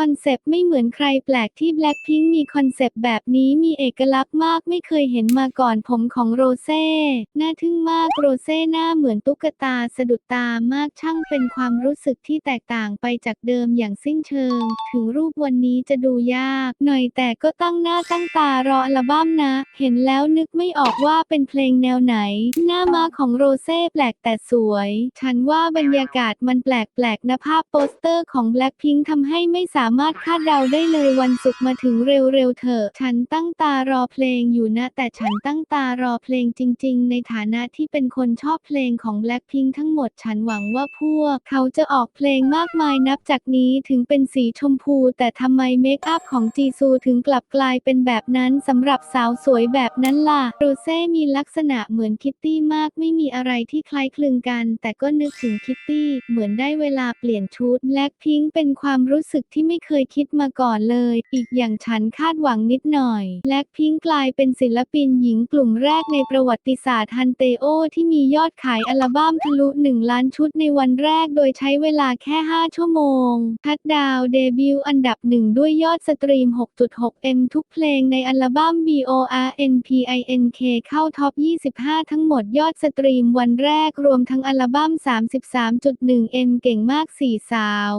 คอนเซปต์ไม่เหมือนใครแปลกที่ Blackpink มีคอนเซปต์แบบนี้มีเอกลักษณ์มากไม่เคยเห็นมาก่อนผมของโรเซ่น่าทึ่งมากโรเซ่หน้าเหมือนตุ๊กตาสะดุดตามากช่างเป็นความรู้สึกที่แตกต่างไปจากเดิมอย่างสิ้นเชิง ถึงรูปวันนี้จะดูยาก หน่อยแต่ก็ตั้งหน้าตั้งตารออัลบั้มนะ เห็นแล้วนึกไม่ออกว่าเป็นเพลงแนวไหน หน้ามาของโรเซ่แปลกแต่สวย ฉันว่าบรรยากาศมันแปลกๆนะภาพโปสเตอร์ของ Blackpink ทำให้ไม่สาามารถคาดเดาได้เลยวันศุกร์มาถึงเร็วๆเถอะ ฉันตั้งตารอเพลงอยู่นะ แต่ฉันตั้งตารอเพลงจริง ๆ ในฐานะที่เป็นคนชอบเพลงของ Blackpink ทั้งหมดฉันหวังว่าพวกเขาจะออกเพลงมากมายนับจากนี้ถึงเป็นสีชมพู แต่ทำไมเมคอัพของจีซูถึงกลับกลายเป็นแบบนั้นสำหรับสาวสวยแบบนั้นล่ะโรเซ่มีลักษณะเหมือนคิตตี้มากไม่มีอะไรที่คล้ายคลึงกัน แต่ก็นึกถึงคิตตี้เหมือนได้เวลาเปลี่ยนชุดแล็คพิงเป็นความรู้สึกที่ไม่ไม่เคยคิดมาก่อนเลย อีกอย่างฉันคาดหวังนิดหน่อย แล็คพิงกลายเป็นศิลปินหญิงกลุ่มแรกในประวัติศาสตร์ฮันเตโอที่มียอดขายอัลบั้มทะลุ 1 ล้านชุดในวันแรกโดยใช้เวลาแค่ 5 ชั่วโมง ทัดดาวเดบิวต์อันดับหนึ่งด้วยยอดสตรีม 6.6 M ทุกเพลงในอัลบั้ม BORNPINK เข้าท็อป 25 ทั้งหมดยอดสตรีมวันแรกรวมทั้งอัลบั้ม 33.1 M เก่งมากสี่สาว